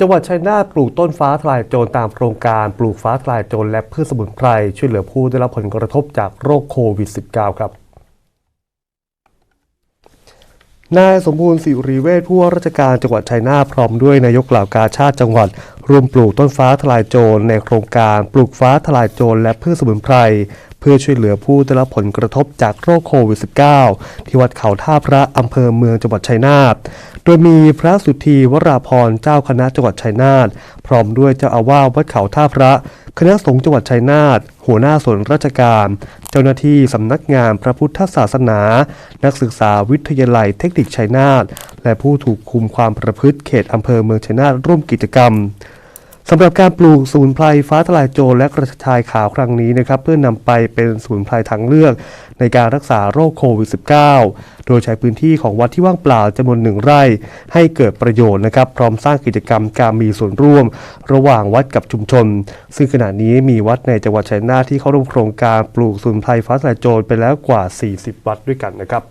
จังหวัดชัยนาทปลูกต้นฟ้าทลายโจรตามโครงการปลูกฟ้าทลายโจรและพืชสมุนไพรช่วยเหลือผู้ได้รับผลกระทบจากโรคโควิด -19 ครับนายสมบูรณ์สิริเวชผู้ว่าราชการจังหวัดชัยนาทพร้อมด้วยนายกเหล่ากาชาติจังหวัดรวมปลูกต้นฟ้าทลายโจรในโครงการปลูกฟ้าทลายโจรและพืชสมุนไพร พื่อช่วยเหลือผู้ได้รับผลกระทบจากโรคโควิด -19 ที่วัดเขาท่าพระอำเภอเมืองจังหวัดชัยนาท โดยมีพระสุธีวราพรเจ้าคณะจังหวัดชัยนาท พร้อมด้วยเจ้าอาวาสวัดเขาท่าพระ คณะสงฆ์จังหวัดชัยนาท หัวหน้าส่วนราชการ เจ้าหน้าที่สำนักงานพระพุทธศาสนา นักศึกษาวิทยาลัยเทคนิคชัยนาท และผู้ถูกคุมความประพฤติเขตอำเภอเมืองชัยนาทร่วมกิจกรรม สำหรับการปลูกสมุนไพรฟ้าทลายโจรและกระชายขาวครั้งนี้นะครับเพื่อนำไปเป็นสมุนไพรทางเลือกในการรักษาโรคโควิด -19 โดยใช้พื้นที่ของวัดที่ว่างเปล่าจำนวนหนึ่งไร่ ให้เกิดประโยชน์นะครับ พร้อมสร้างกิจกรรมการมีส่วนร่วม ระหว่างวัดกับชุมชน ซึ่งขณะนี้มีวัดในจังหวัดชัยนาทที่เข้าร่วมโครงการปลูกสมุนไพรฟ้าทลายโจรไปแล้วกว่า 40 วัดด้วยกันนะครับ